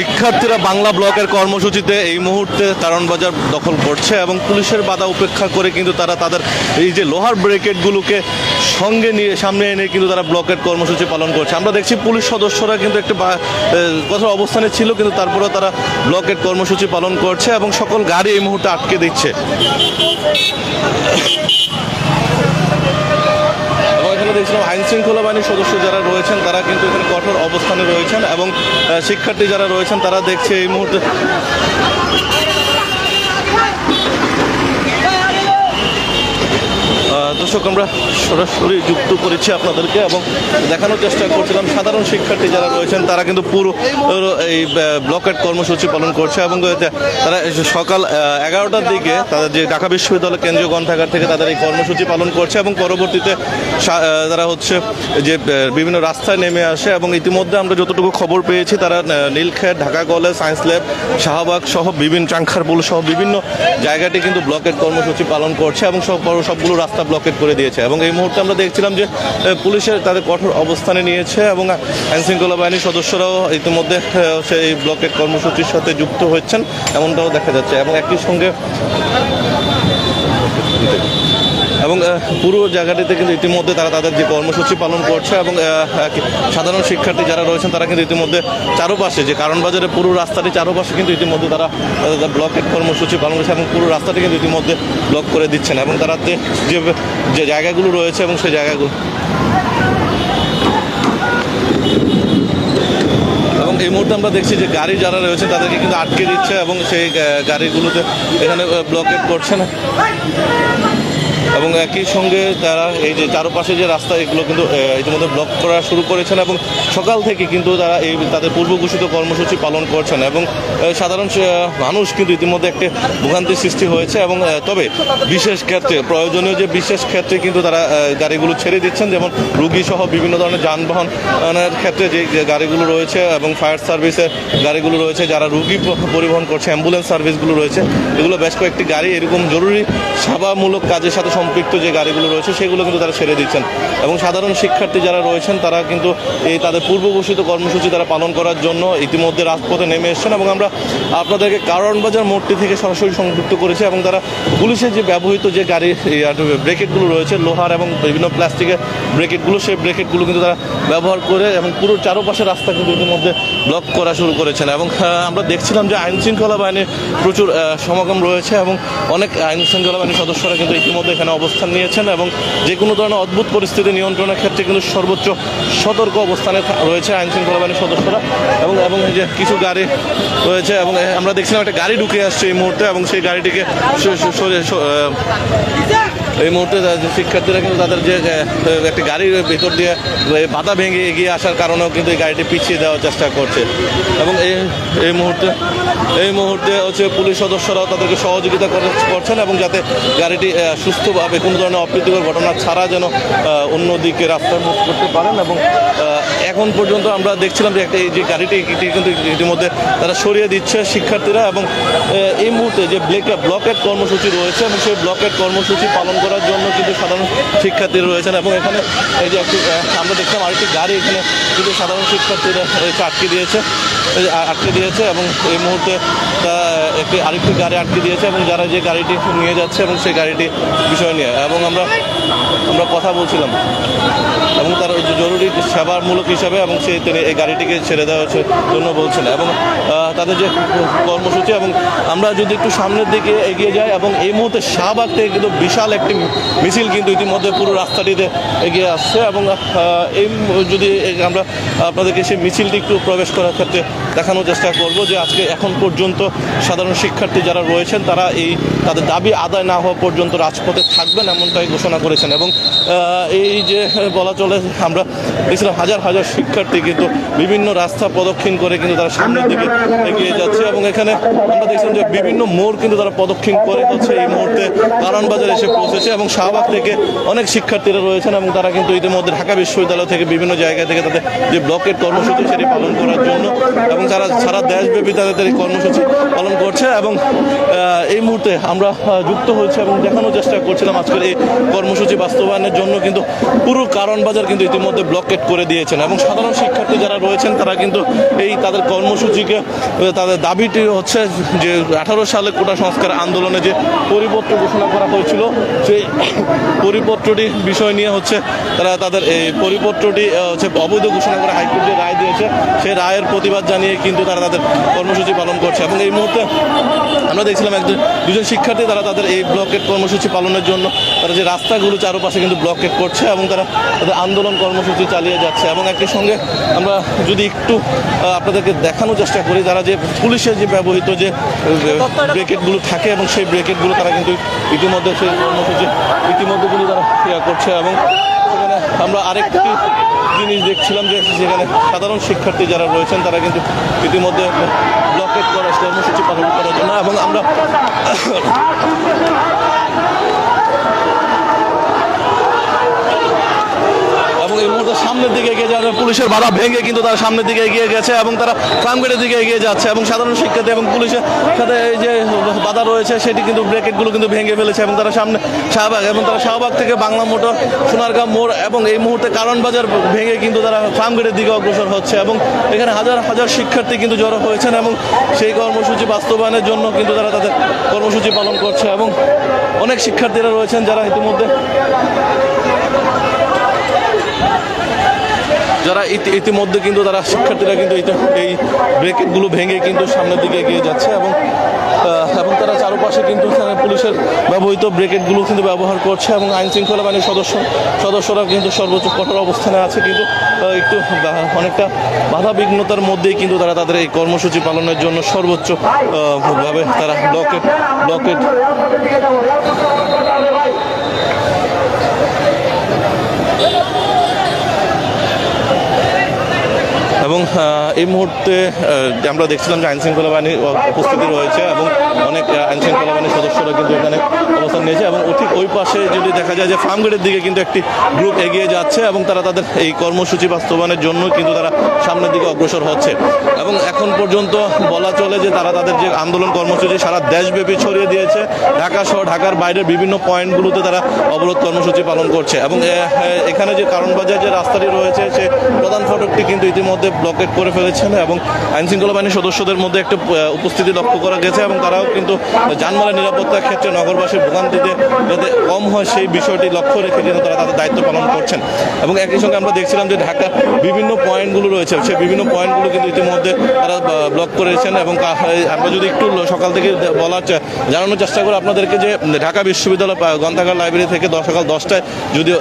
শিক্ষার্থীরা বাংলা ব্লকের কর্মসূচিতে এই মুহূর্তে কারণবাজার দখল করছে এবং পুলিশের বাধা উপেক্ষা করে কিন্তু তারা তাদের এই যে লোহার ব্রেকেটগুলোকে সঙ্গে নিয়ে সামনে এনে কিন্তু তারা ব্লকের কর্মসূচি পালন করছে। আমরা দেখছি পুলিশ সদস্যরা কিন্তু একটি এ, অবস্থানে ছিল কিন্তু তারপরেও তারা ব্লকের কর্মসূচি পালন করছে এবং সকল গাড়ি এই মুহূর্তে আটকে দিচ্ছে। এখানে দেখছিলাম আইন শৃঙ্খলা বাহিনীর সদস্য যারা রয়েছেন, তারা কিন্তু এখানে কঠোর অবস্থানে রয়েছেন এবং শিক্ষার্থী যারা রয়েছেন, তারা দেখছে এই মুহূর্তে দর্শক, আমরা সরাসরি যুক্ত করেছি আপনাদেরকে এবং দেখানোর চেষ্টা করছিলাম সাধারণ শিক্ষার্থী যারা রয়েছেন, তারা কিন্তু পুরো এই ব্লকেট কর্মসূচি পালন করছে এবং তারা সকাল এগারোটার দিকে তাদের যে ঢাকা বিশ্ববিদ্যালয় কেন্দ্রীয় গ্রন্থাগার থেকে তাদের এই কর্মসূচি পালন করছে এবং পরবর্তীতে তারা হচ্ছে যে বিভিন্ন রাস্তায় নেমে আসে এবং ইতিমধ্যে আমরা যতটুকু খবর পেয়েছি, তারা Nilkhet, Dhaka college, science lab, Shahbag সহ বিভিন্ন, চাংখারপুল সহ বিভিন্ন জায়গাটি কিন্তু ব্লকেট কর্মসূচি পালন করছে এবং সব, সবগুলো রাস্তা ব্লকেট করে দিয়েছে। এবং এই মুহূর্তে আমরা দেখছিলাম যে পুলিশের তাদের কঠোর অবস্থানে নিয়েছে এবং আইন শৃঙ্খলা বাহিনীর সদস্যরাও ইতিমধ্যে সেই ব্লকেট কর্মসূচির সাথে যুক্ত হচ্ছেন এমনটাও দেখা যাচ্ছে। এবং একই সঙ্গে এবং পুরো জায়গাটিতে কিন্তু ইতিমধ্যে তারা তাদের যে কর্মসূচি পালন করছে এবং সাধারণ শিক্ষার্থী যারা রয়েছেন তারা কিন্তু ইতিমধ্যে চারোপাশে যে কারণ বাজারে পুরো রাস্তাটি চারোপাশে কিন্তু ইতিমধ্যে তারা ব্লকের কর্মসূচি পালন করছে এবং পুরো রাস্তাটি কিন্তু ইতিমধ্যে ব্লক করে দিচ্ছেন এবং তারা যে যে জায়গাগুলো রয়েছে এবং সেই জায়গাগুলো। এবং এই মুহূর্তে আমরা দেখছি যে গাড়ি যারা রয়েছে তাদেরকে কিন্তু আটকে দিচ্ছে এবং সেই গাড়িগুলোতে এখানে ব্লকেট করছে না এবং একই সঙ্গে তারা এই যে চারপাশে যে রাস্তা, এগুলো কিন্তু ইতিমধ্যে ব্লক করা শুরু করেছেন এবং সকাল থেকে কিন্তু তারা এই, তাদের পূর্ব ঘোষিত কর্মসূচি পালন করছেন এবং সাধারণ মানুষ কিন্তু ইতিমধ্যে একটি ভোগান্তির সৃষ্টি হয়েছে এবং তবে বিশেষ ক্ষেত্রে, প্রয়োজনীয় যে বিশেষ ক্ষেত্রে কিন্তু তারা গাড়িগুলো ছেড়ে দিচ্ছেন, যেমন রুগী সহ বিভিন্ন ধরনের যানবাহনের ক্ষেত্রে যে গাড়িগুলো রয়েছে এবং ফায়ার সার্ভিসের গাড়িগুলো রয়েছে, যারা রুগী পরিবহন করছে অ্যাম্বুলেন্স সার্ভিসগুলো রয়েছে, এগুলো বেশ কয়েকটি গাড়ি এরকম জরুরি, সেবামূলক কাজের সাথে সম্পৃক্ত যে গাড়িগুলো রয়েছে, সেগুলো কিন্তু তারা ছেড়ে দিচ্ছেন। এবং সাধারণ শিক্ষার্থী যারা রয়েছেন, তারা কিন্তু এই তাদের পূর্ব ঘোষিত কর্মসূচি তারা পালন করার জন্য ইতিমধ্যে রাজপথে নেমে এসেছেন এবং আমরা আপনাদেরকে কারণবাজার মোড়টি থেকে সরাসরি সংযুক্ত করেছি এবং তারা পুলিশের যে ব্যবহৃত যে গাড়ি ব্রেকেটগুলো রয়েছে, লোহার এবং বিভিন্ন প্লাস্টিকের ব্রেকেটগুলো, সেই ব্রেকেটগুলো কিন্তু তারা ব্যবহার করে এবং পুরো চারপাশে রাস্তা কিন্তু ইতিমধ্যে ব্লক করা শুরু করেছেন। এবং আমরা দেখছিলাম যে আইন শৃঙ্খলা বাহিনীর প্রচুর সমাগম রয়েছে এবং অনেক আইন শৃঙ্খলা বাহিনীর সদস্যরা কিন্তু ইতিমধ্যে এখানে অবস্থান নিয়েছেন এবং যে কোনো ধরনের অদ্ভুত পরিস্থিতি নিয়ন্ত্রণের ক্ষেত্রে কিন্তু সর্বোচ্চ সতর্ক অবস্থানে রয়েছে আইন শৃঙ্খলা বাহিনীর সদস্যরা এবং এবং যে কিছু গাড়ি রয়েছে এবং আমরা দেখছিলাম একটা গাড়ি ঢুকে আসছে এই মুহূর্তে এবং সেই গাড়িটিকে এই মুহূর্তে শিক্ষার্থীরা কিন্তু তাদের যে একটি গাড়ির ভিতর দিয়ে বাধা ভেঙে এগিয়ে আসার কারণেও কিন্তু এই গাড়িটি পিছিয়ে দেওয়ার চেষ্টা করছে। এবং এই এই মুহূর্তে এই মুহূর্তে হচ্ছে পুলিশ সদস্যরাও তাদেরকে সহযোগিতা করে- করছেন এবং যাতে গাড়িটি সুস্থভাবে কোনো ধরনের অপ্রীতিকর ঘটনা ছাড়া যেন অন্যদিকে রাস্তা মুখ করতে পারেন এবং এখন পর্যন্ত আমরা দেখছিলাম যে একটা এই যে গাড়িটি কিন্তু ইতিমধ্যে তারা সরিয়ে দিচ্ছে শিক্ষার্থীরা এবং এই মুহূর্তে যে ব্লেক ব্লকেট কর্মসূচি রয়েছে এবং সেই ব্লকেট কর্মসূচি পালন করার জন্য কিন্তু সাধারণ শিক্ষার্থীরা রয়েছেন এবং এখানে এই যে একটি আমরা দেখলাম আরেকটি গাড়ি এখানে কিন্তু সাধারণ শিক্ষার্থীরা আটকে দিয়েছে আটকে দিয়েছে এবং এই মুহূর্তে একটি আরেকটি গাড়ি আটকে দিয়েছে এবং যারা যে গাড়িটি নিয়ে যাচ্ছে এবং সেই গাড়িটি বিষয় নিয়ে এবং আমরা আমরা কথা বলছিলাম। এবং তার জরুরি সেবামূলক হিসাবে এবং সেই তিনি এই গাড়িটিকে ছেড়ে দেওয়ার জন্য বলছেন। এবং তাদের যে কর্মসূচি এবং আমরা যদি একটু সামনের দিকে এগিয়ে যাই এবং এই মুহূর্তে শাহবাগ থেকে কিন্তু বিশাল একটি মিছিল কিন্তু ইতিমধ্যে পুরো রাস্তাটিতে এগিয়ে আসছে এবং এই যদি আমরা আপনাদেরকে সেই মিছিলটি একটু প্রবেশ করার ক্ষেত্রে দেখানোর চেষ্টা করব যে আজকে এখন পর্যন্ত সাধারণ শিক্ষার্থী যারা রয়েছেন, তারা এই, তাদের দাবি আদায় না হওয়া পর্যন্ত রাজপথে থাকবেন এমনটাই ঘোষণা করেছেন। এবং এই যে বলা চলে, আমরা দেখছিলাম হাজার হাজার শিক্ষার্থী কিন্তু বিভিন্ন রাস্তা প্রদক্ষিণ করে কিন্তু তারা সামনের দিকে এগিয়ে যাচ্ছে এবং এখানে আমরা দেখছিলাম যে বিভিন্ন মোড় কিন্তু তারা প্রদক্ষিণ করে হচ্ছে এই মুহূর্তে কারণ বাজার এসে পৌঁছেছে এবং শাহবাগ থেকে অনেক শিক্ষার্থীরা রয়েছেন এবং তারা কিন্তু ইতিমধ্যে ঢাকা বিশ্ববিদ্যালয় থেকে বিভিন্ন জায়গা থেকে তাদের যে ব্লকের কর্মসূচি সেটি পালন করার জন্য এবং তারা সারা দেশব্যাপী তাদের কর্মসূচি পালন করছে এবং এই মুহূর্তে আমরা যুক্ত হয়েছে এবং দেখানোর চেষ্টা করছিলাম আজকের এই কর্মসূচি বাস্তবায়নের জন্য, কিন্তু পুরো কারণ বাজার কিন্তু ইতিমধ্যে ব্লকেট করে দিয়েছেন। এবং সাধারণ শিক্ষার্থী যারা রয়েছেন, তারা কিন্তু এই তাদের কর্মসূচিকে তাদের দাবিটি হচ্ছে যে আঠারো সালে কোটা সংস্কার আন্দোলনে যে পরিপত্র ঘোষণা করা হয়েছিল, সেই পরিপত্রটি বিষয় নিয়ে হচ্ছে তারা তাদের এই পরিপত্রটি হচ্ছে অবৈধ ঘোষণা করে হাইকোর্ট যে রায় দিয়েছে। সেই রায়ের প্রতিবাদ জানিয়ে কিন্তু তারা তাদের কর্মসূচি পালন করছে। এবং এই মুহূর্তে আমরা দেখছিলাম একজন, দুজন শিক্ষার্থী, তারা তাদের এই ব্লকেট কর্মসূচি পালনের জন্য তারা যে রাস্তাগুলো চারপাশে কিন্তু ব্লকেট করছে এবং তারা তাদের আন্দোলন কর্মসূচি চালিয়ে যাচ্ছে এবং একই সঙ্গে আমরা যদি একটু আপনাদেরকে দেখানোর চেষ্টা করি, তারা যে পুলিশের যে ব্যবহৃত যে ব্রেকেটগুলো থাকে এবং সেই ব্রেকেটগুলো তারা কিন্তু ইতিমধ্যে সেই কর্মসূচি ইতিমধ্যে কিন্তু তারা ইয়া করছে এবং সেখানে আমরা আরেকটি জিনিস দেখছিলাম যে সেখানে সাধারণ শিক্ষার্থী যারা রয়েছেন, তারা কিন্তু ইতিমধ্যে ব্লকেট করার কর্মসূচি পালন করার জন্য। এবং আমরা এই মুহূর্তে সামনের দিকে এগিয়ে যাবে পুলিশের বাধা ভেঙে কিন্তু তারা সামনের দিকে এগিয়ে গেছে এবং তারা ফার্মগেটের দিকে এগিয়ে যাচ্ছে এবং সাধারণ শিক্ষার্থী এবং পুলিশের সাথে এই যে বাধা রয়েছে, সেটি কিন্তু ব্রেকেটগুলো কিন্তু ভেঙে ফেলেছে এবং তারা সামনে শাহবাগ এবং তারা শাহবাগ থেকে বাংলা মোটর সোনারগাঁ মোড় এবং এই মুহূর্তে কারণ বাজার ভেঙে কিন্তু তারা ফার্মগেটের দিকে অগ্রসর হচ্ছে এবং এখানে হাজার হাজার শিক্ষার্থী কিন্তু জড়ো হয়েছেন এবং সেই কর্মসূচি বাস্তবায়নের জন্য কিন্তু তারা তাদের কর্মসূচি পালন করছে এবং অনেক শিক্ষার্থীরা রয়েছেন যারা ইতিমধ্যে যারা ইতি- ইতিমধ্যে কিন্তু তারা শিক্ষার্থীরা কিন্তু এই ব্রেকেটগুলো ভেঙে কিন্তু সামনের দিকে এগিয়ে যাচ্ছে এবং এবং তারা চারপাশে কিন্তু পুলিশের ব্যবহৃত ব্রেকেটগুলো কিন্তু ব্যবহার করছে এবং আইন শৃঙ্খলা বাহিনীর সদস্য সদস্যরা কিন্তু সর্বোচ্চ কঠোর অবস্থানে আছে কিন্তু একটু অনেকটা বাধা বিঘ্নতার মধ্যেই কিন্তু তারা তাদের এই কর্মসূচি পালনের জন্য সর্বোচ্চ ভাবে তারা ব্লকেট ব্লকেট uh, এই মুহূর্তে আমরা দেখছিলাম যে আইন শৃঙ্খলা বাহিনীর উপস্থিতি রয়েছে এবং অনেক আহ, আইন বাহিনীর সদস্যরা কিন্তু এখানে অবস্থান নিয়েছে এবং ঠিক ওই পাশে যদি দেখা যায় যে ফার্মগেটের দিকে কিন্তু একটি গ্রুপ এগিয়ে যাচ্ছে এবং তারা তাদের এই কর্মসূচি বাস্তবায়নের জন্য কিন্তু তারা সামনের দিকে অগ্রসর হচ্ছে। এবং এখন পর্যন্ত বলা চলে যে তারা তাদের যে আন্দোলন কর্মসূচি সারা দেশব্যাপী ছড়িয়ে দিয়েছে। ঢাকা সহ ঢাকার বাইরের বিভিন্ন পয়েন্টগুলোতে তারা অবরোধ কর্মসূচি পালন করছে এবং এখানে যে কারণ বাজার যে রাস্তাটি রয়েছে সে প্রধান ফটকটি কিন্তু ইতিমধ্যে ব্লকেট করে ফেলেছেন এবং আইন শৃঙ্খলা বাহিনীর সদস্যদের মধ্যে একটা উপস্থিতি লক্ষ্য করা গেছে এবং তারাও কিন্তু যানবাহনের নিরাপত্তার ক্ষেত্রে নগরবাসীর ভোগান্তিতে যাতে কম হয় সেই বিষয়টি লক্ষ্য রেখে কিন্তু তারা তাদের দায়িত্ব পালন করছেন। এবং একই সঙ্গে আমরা দেখছিলাম যে ঢাকা বিভিন্ন পয়েন্টগুলো রয়েছে, সেই বিভিন্ন পয়েন্টগুলো কিন্তু ইতিমধ্যে তারা ব্লক করেছেন এবং আমরা যদি একটু সকাল থেকে বলার জানানোর চেষ্টা করি আপনাদেরকে যে ঢাকা বিশ্ববিদ্যালয় গ্রন্থাগার লাইব্রেরি থেকে সকাল দশটায় যদিও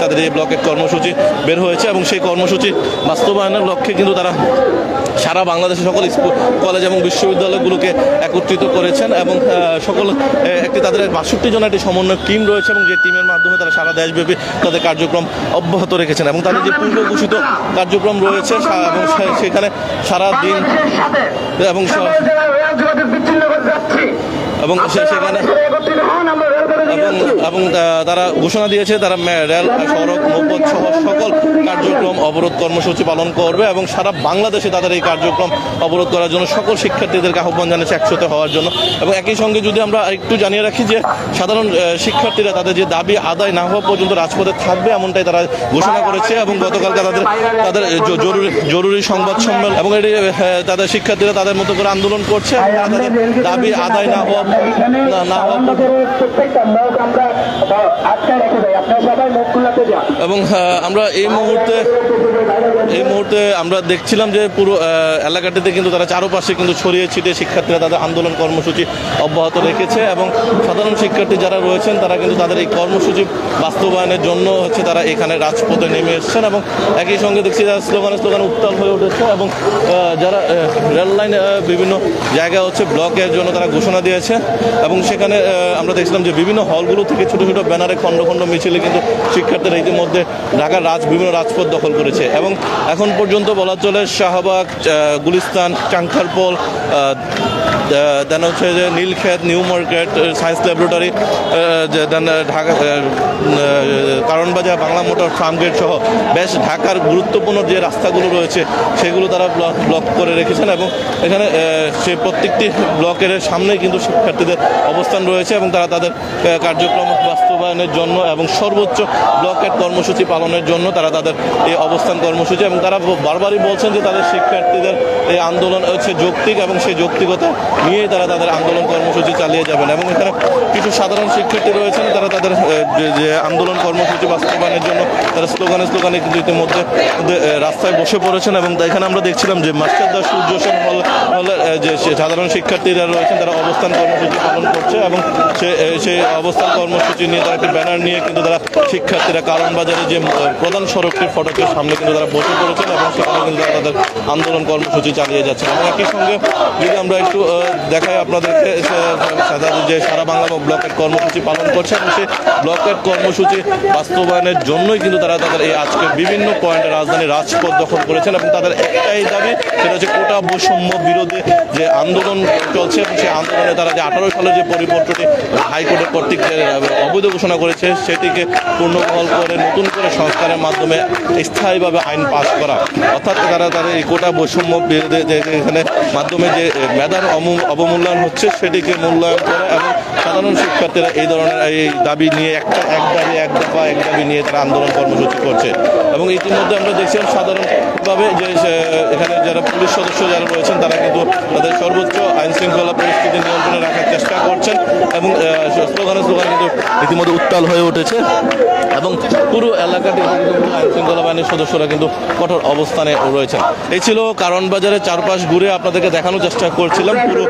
তাদের এই ব্লকের কর্মসূচি বের হয়েছে এবং সেই কর্মসূচি বাস্তবায়নের লক্ষ্যে কিন্তু তারা সারা বাংলাদেশের সকল স্কুল কলেজ এবং বিশ্ববিদ্যালয়গুলোকে একত্রিত করেছেন এবং সকল একটি তাদের বাষট্টি জন একটি সমন্বয় টিম রয়েছে এবং যে টিমের মাধ্যমে তারা সারা দেশব্যাপী তাদের কার্যক্রম অব্যাহত রেখেছেন এবং তাদের যে পূর্ব ঘোষিত কার্যক্রম রয়েছে এবং সেখানে সারা দিন এবং এবং সেখানে এবং এবং তারা ঘোষণা দিয়েছে তারা রেল সড়ক নৌপথ সহ সকল কার্যক্রম অবরোধ কর্মসূচি পালন করবে এবং সারা বাংলাদেশে তাদের এই কার্যক্রম অবরোধ করার জন্য সকল শিক্ষার্থীদেরকে আহ্বান জানিয়েছে একসাথে হওয়ার জন্য। এবং একই সঙ্গে যদি আমরা একটু জানিয়ে রাখি যে, সাধারণ শিক্ষার্থীরা তাদের যে দাবি আদায় না হওয়া পর্যন্ত রাজপথে থাকবে এমনটাই তারা ঘোষণা করেছে এবং গতকালকে তাদের তাদের জরুরি জরুরি সংবাদ সম্মেলন এবং এটি তাদের শিক্ষার্থীরা তাদের মতো করে আন্দোলন করছে তাদের দাবি আদায় না হওয়া, না- হওয়া এবং আমরা এই মুহূর্তে এই মুহূর্তে আমরা দেখছিলাম যে পুরো এলাকাটিতে কিন্তু তারা চারপাশে কিন্তু ছড়িয়ে ছিটিয়ে শিক্ষার্থীরা তাদের আন্দোলন কর্মসূচি অব্যাহত রেখেছে এবং সাধারণ শিক্ষার্থী যারা রয়েছেন তারা কিন্তু তাদের এই কর্মসূচি বাস্তবায়নের জন্য হচ্ছে তারা এখানে রাজপথে নেমে এসেছেন এবং একই সঙ্গে দেখছি যারা স্লোগানে স্লোগান উত্তাল হয়ে উঠেছে এবং যারা আহ, রেল লাইন আহ, বিভিন্ন জায়গা হচ্ছে ব্লকের জন্য তারা ঘোষণা দিয়েছে এবং সেখানে আমরা দেখছিলাম যে বিভিন্ন হলগুলো থেকে ছোট ছোট ব্যানারে খণ্ড খণ্ড মিছিলে কিন্তু শিক্ষার্থীরা ইতিমধ্যে ঢাকার রাজ, বিভিন্ন রাজপথ দখল করেছে। এবং এখন পর্যন্ত বলা চলে শাহবাগ গুলিস্তান, চাংখারপোল দেন হচ্ছে যে Nilkhet, new market science laboratory then Dhaka Karwan Bazar, Bangla motor Farmgate সহ বেশ ঢাকার গুরুত্বপূর্ণ যে রাস্তাগুলো রয়েছে, সেগুলো তারা ব্লক ব্লক করে রেখেছেন এবং এখানে সে প্রত্যেকটি ব্লকের সামনে কিন্তু শিক্ষার্থীদের অবস্থান রয়েছে এবং তারা তাদের কার্যক্রম বাস্তবায়নের জন্য এবং সর্বোচ্চ ব্লকের কর্মসূচি পালনের জন্য তারা তাদের এই অবস্থান কর্মসূচি এবং তারা বারবারই বলছেন যে তাদের শিক্ষার্থীদের এই আন্দোলন হচ্ছে যৌক্তিক এবং সেই যৌক্তিকতা নিয়েই তারা তাদের আন্দোলন কর্মসূচি চালিয়ে যাবেন এবং এখানে কিছু সাধারণ শিক্ষার্থী রয়েছেন, তারা তাদের যে- আন্দোলন কর্মসূচি বাস্তবায়নের জন্য তারা স্লোগানে স্লোগানে কিন্তু ইতিমধ্যে রাস্তায় বসে পড়েছেন এবং এখানে আমরা দেখছিলাম যে মাস্টার দাস সূর্য সেন হল যে সাধারণ শিক্ষার্থীরা রয়েছেন, তারা অবস্থান কর্মসূচি পালন করছে এবং সে সেই অবস্থান কর্মসূচি নিয়ে একটি ব্যানার নিয়ে কিন্তু তারা শিক্ষার্থীরা কারণ বাজারে যে প্রধান সড়কটির ফটকের সামনে কিন্তু তারা বসে পড়েছেন এবং সেখানে কিন্তু তারা তাদের আন্দোলন কর্মসূচি চালিয়ে যাচ্ছেন। এবং একই সঙ্গে যদি আমরা একটু দেখাই আপনাদেরকে যে সারা বাংলা ব্লকের কর্মসূচি পালন করছে এবং সেই ব্লকের কর্মসূচি বাস্তবায়নের জন্যই কিন্তু তারা তাদের এই আজকে বিভিন্ন পয়েন্টে রাজধানী রাজপথ দখল করেছেন এবং তাদের একটাই দাবি, সেটা হচ্ছে কোটা বৈষম্য বিরোধে যে আন্দোলন চলছে এবং সেই আন্দোলনে তারা যে আঠারো সালে যে পরিবর্তনটি হাইকোর্টের কর্তৃক অবৈধ ঘোষণা করেছে, সেটিকে পূর্ণবহল করে নতুন করে সংস্কারের মাধ্যমে স্থায়ীভাবে আইন পাশ করা। অর্থাৎ তারা তাদের এই কোটা বৈষম্য এখানে মাধ্যমে যে মেধার অবমূল্যায়ন হচ্ছে, সেটিকে মূল্যায়ন করা এবং সাধারণ শিক্ষার্থীরা এই ধরনের এই দাবি নিয়ে একটা এক দাবি, এক দফা এক দাবি নিয়ে তারা আন্দোলন কর্মসূচি করছে। এবং ইতিমধ্যে আমরা দেখছিলাম সাধারণভাবে যে এখানে যারা পুলিশ সদস্য যারা রয়েছেন, তারা কিন্তু তাদের সর্বোচ্চ আইন শৃঙ্খলা পরিস্থিতি নিয়ন্ত্রণে রাখার চেষ্টা করছেন এবং স্লোগানে স্লোগান কিন্তু ইতিমধ্যে উত্তাল হয়ে উঠেছে। এবং পুরো এলাকাটি আইন শৃঙ্খলা বাহিনীর সদস্যরা কিন্তু কঠোর অবস্থানে রয়েছেন। এই ছিল কারণ বাজারের চারপাশ ঘুরে আপনাদেরকে দেখানোর চেষ্টা করছিলাম। পুরো